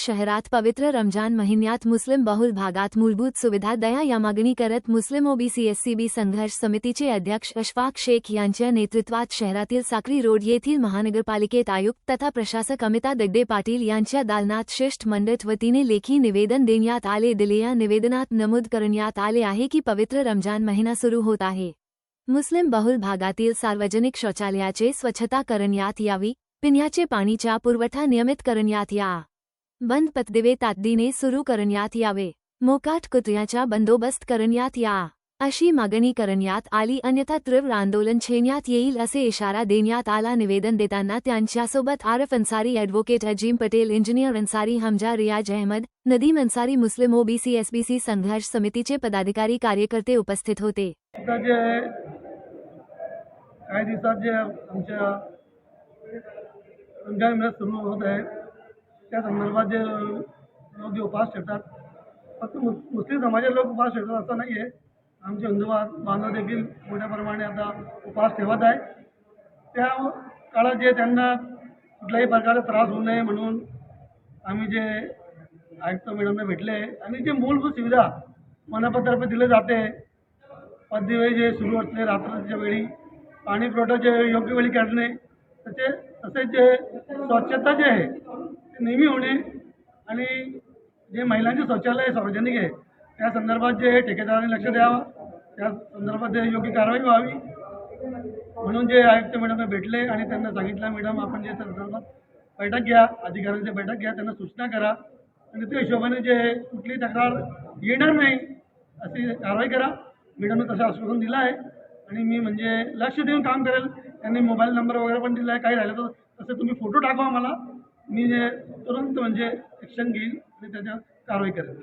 शहरात पवित्र रमजान महिन्यात मुस्लिम बहुल भागात मूलभूत सुविधा दया या मागणी करत मुस्लिम ओबीसी एससीबी संघर्ष समितीचे अध्यक्ष अशफाक शेख यांच्या नेतृत्वात शहरातील साक्री रोड येथील महानगरपालिकेत आयुक्त तथा प्रशासक अमिता दगडे पाटील यांच्या दालनात शिष्टमंडळ वतीने लेखी निवेदन देण्यात आले. दिलेल्या निवेदनात नमूद करण्यात आले आहे की पवित्र रमजान महिना सुरू होत आहे. मुस्लिम बहुल भागातील सार्वजनिक शौचालयाचे स्वच्छता करण्यात यावी. पिण्याचे पाणीचा पुरवठा नियमित करण्यात या. बंद पतदिवे तातडीने सुरू करण्यात यावे. मोकाट कुत्र्याचा बंदोबस्त करण्यात या. अशी मागणी करण्यात आली अन्यथा तीव्र आंदोलन छेडण्यात येईल असे इशारा देण्यात आला. निवेदन देताना त्यांच्यासोबत आरफ अन्सारी ॲडव्होकेट अजीम पटेल इंजिनियर अन्सारी हमजा रियाज अहमद नदीम अन्सारी मुस्लिम ओबीसी एसबीसी संघर्ष समितीचे पदाधिकारी कार्यकर्ते उपस्थित होते. काही दिवसात जे आमच्या रमजान सुरू होत आहे त्या संदर्भात जे लोक जे उपास ठेवतात. फक्त मुस मुस्लिम समाजाचे लोक उपास ठेवतात असं नाही आहे. आमचे हिंदू बांधव देखील मोठ्या प्रमाणे आता उपास ठेवत आहे त्या काळात जे त्यांना कुठल्याही प्रकारचा त्रास होऊ नये म्हणून आम्ही जे आयुक्त मॅडमने भेटले आणि जे मूलभूत सुविधा मनपातर्फे दिले जाते पद्यवेळी जे सुरू असले रात्रीच्या वेळी पाणी पुरवठा जे योग्य वेळी काढणे तसे तसेच जे स्वच्छता जे आहे नेहमी होणे आणि जे महिलांचे शौचालय सार्वजनिक आहे त्या संदर्भात जे ठेकेदारांनी लक्ष द्यावं त्या संदर्भात जे योग्य कारवाई व्हावी म्हणून जे आयुक्त मॅडम भेटले आणि त्यांना सांगितलं मॅडम आपण जे संदर्भात बैठक घ्या अधिकाऱ्यांची बैठक घ्या त्यांना सूचना करा आणि त्या हिशोबाने जे कुठली तक्रार येणार नाही अशी कारवाई करा. मॅडमने तसं आश्वासन दिलं आहे आणि मी म्हणजे लक्ष देऊन काम करेल. त्यांनी मोबाईल नंबर वगैरे पण दिला आहे काही राहिलं तर तसं तुम्ही फोटो टाकवा मला मी जे तुरंत म्हणजे ॲक्शन घेईल आणि त्याच्यात कारवाई करेल.